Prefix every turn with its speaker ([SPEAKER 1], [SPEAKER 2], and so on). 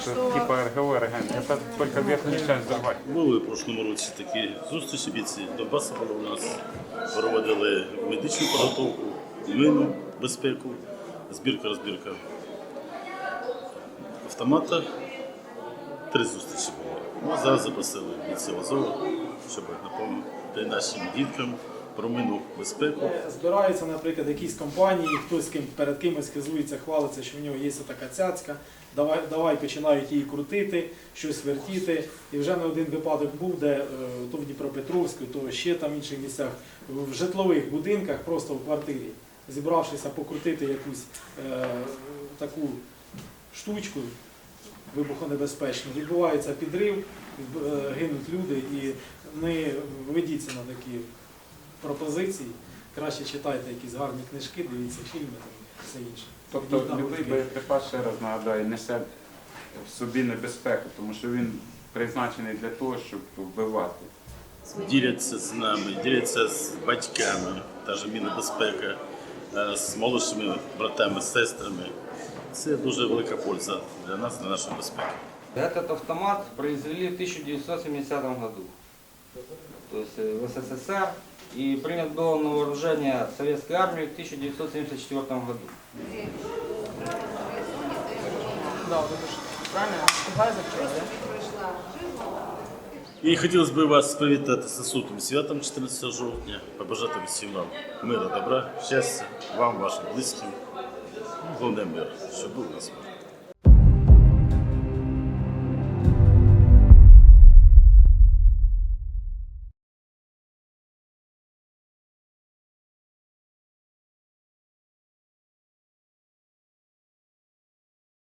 [SPEAKER 1] что типа РГО, РГН. Это только верхнюю часть взорвать.
[SPEAKER 2] Були в прошлому році такі зустрічі бійці Донбасу були у нас, проводили медичну підготовку, мину, безпеку, збірка, розбірка автомата. Три зустрічі було. Ну, зараз запросили бійців Азову, щоб напомнити нашим діткам про мину безпеку.
[SPEAKER 3] Збираються, наприклад, якісь компанії, хтось ким перед кимось хизується, хвалиться, що в нього є така цяцька. Давай, давай починають її крутити, щось вертіти. І вже не один випадок був, де е, то в Дніпропетровську, то ще там в інших місцях, в житлових будинках, просто в квартирі, зібравшися покрутити якусь е, таку штучку вибухонебезпечну, відбувається підрив, е, гинуть люди і не ведіться на такі пропозиції. Краще читайте якісь гарні книжки, дивіться фільми там все інше.
[SPEAKER 1] Тобто
[SPEAKER 3] Йдіть
[SPEAKER 1] любий боєприпас, ще раз нагадаю, несе в собі небезпеку, тому що він призначений для того, щоб вбивати.
[SPEAKER 2] Діляться з нами, діляться з батьками, та ж мінобезпека, е, з молодшими братами, сестрами. Це дуже велика польза для нас, для нашої безпеки.
[SPEAKER 4] Этот автомат произвели в 1970 году, то есть э, в СССР, и принят был на вооружение советской армии в 1974 году.
[SPEAKER 5] Да, вот это ж правильно? Газик часть, да?
[SPEAKER 2] І хотілося б вас привітати з наступним святом 14 жовтня, побажати всім вам миру, добра, щастя, вам, вашим близьким. Ну, Головне мир, щоб був у нас мир.